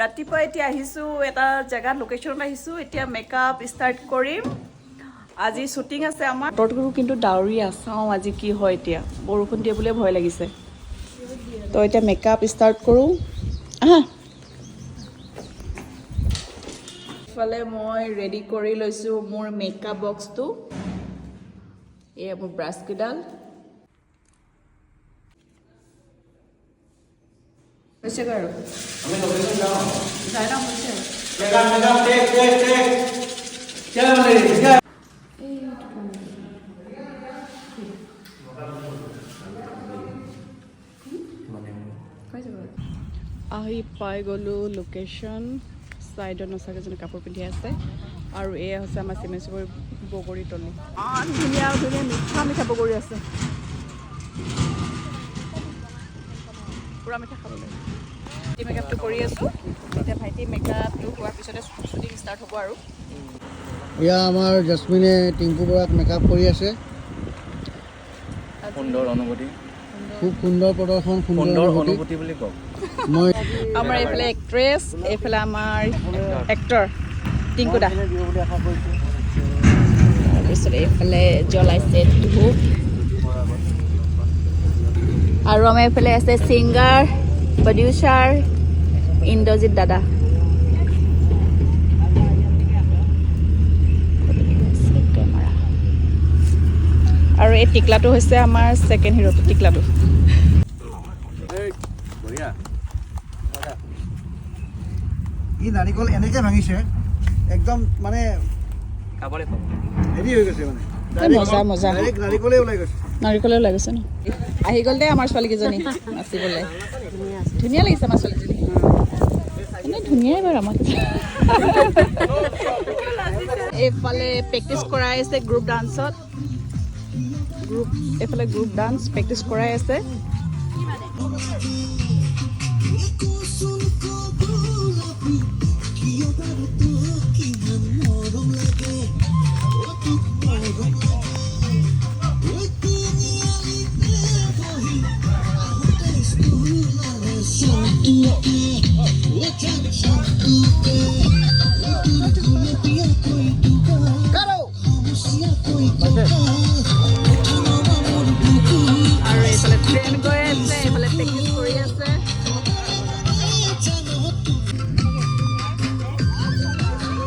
ৰাতিপুৱা এতিয়া আহিছোঁ এটা জেগাত লোকেশ্যনত আহিছোঁ এতিয়া মেকআপ ষ্টাৰ্ট কৰিম। আজি শ্বুটিং আছে আমাৰ। বতৰটো কিন্তু ডাৱৰীয়া চাওঁ আজি কি হয় এতিয়া। বৰষুণ দিয়ে বুলিয়ে ভয় লাগিছে। তো এতিয়া মেকআপ ষ্টাৰ্ট কৰোঁ। আহা। ইফালে মই ৰেডি কৰি লৈছোঁ মোৰ মেকআপ বক্সটো এয়া মোৰ ব্ৰাছকেইডাল হৈছেগৈ আৰু যাই ন হৈছে আহি পাই গ'লোঁ লোকেশ্যন ছাইডত নচাকেইজনী কাপোৰ পিন্ধি আছে আৰু এয়া হৈছে আমাৰ চিমেঞ্চুগুৰি বগৰী তলি ইমান ধুনীয়া ধুনীয়া মিঠা মিঠা বগৰী আছে। পূৰা মিঠা খাবলৈ। মেকআপটো কৰি আছোঁ। এতিয়া ভাইটি মেকআপটো হোৱাৰ পিছতে শ্বুটিং ষ্টাৰ্ট হ'ব আৰু। এয়া আমাৰ জাস্মিনে টিংকু বৰাক মেকআপ কৰি আছে। সুন্দৰ অনুভূতি। খুব সুন্দৰ প্ৰদৰ্শন সুন্দৰ অনুভূতি। বুলি কওক। মই আমাৰ এইফালে এক্ট্ৰেছ এইফালে আমাৰ এক্টৰ টিংকু দা। তাৰপিছত এইফালে জ্বলাইছে ধূপ। আৰু আমাৰ এইফালে আছে ছিংগাৰ প্ৰডিউচাৰ ইন্দ্ৰজিৎ দাদা আৰু এই টিকলাটো হৈছে আমাৰ ছেকেণ্ড হিৰোটো টিকলাটো। ই নাৰিকল এনেকৈ ভাঙিছে একদম মানে খাবলৈ পাব। হেৰি হৈ গৈছে মানে। মজা, মজা। নাৰিকলে ওলাই গৈছে। ন? আহি গ'ল দেই আমাৰ ছোৱালীকেইজনী নাচিবলৈ ধুনীয়া লাগিছে আমাৰ ছোৱালীজনী। এনেই ধুনীয়াই বাৰু আমাক এইফালে প্ৰেক্টিচ কৰাই আছে গ্ৰুপ ডান্সত গ্ৰুপ এইফালে গ্ৰুপ ডান্স প্ৰেক্টিচ কৰাই আছে।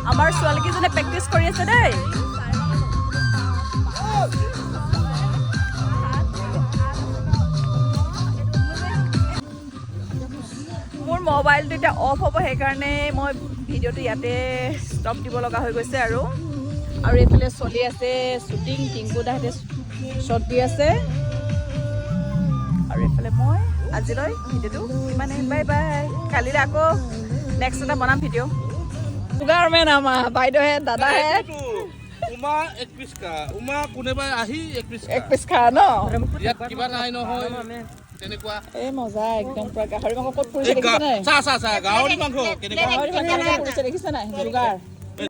আমাৰ ছোৱালীকেইজনে প্ৰেক্টিচ কৰি আছে দেই মোবাইলটো এতিয়া অফ হ'ব সেইকাৰণে মই ভিডিঅ'টো ইয়াতে ষ্টপ দিব লগা হৈ গৈছে আৰু। আৰু এইফালে চলি আছে শ্বুটিং টিংকু দাহঁতে শ্বট দি আছে। আৰু এইফালে মই আজিলৈ ভিডিঅ'টো ইমানে বাই বাই কালিলৈ আকৌ নেক্সট এটা বনাম ভিডিঅ' চুগাৰ মেন আমাৰ বাইদেউহে দাদাহে। উমা এক পিচ খা উমা কোনোবাই আহি এক পিচ এক পিচ খা ন? ইয়াত কিবা নাই নহয়। এই মজা একদম পুৰা গাহৰি মাংস ক'ত পৰিছে নাই? গাহৰি গাহৰি দেখিছে নাই? যোগাৰ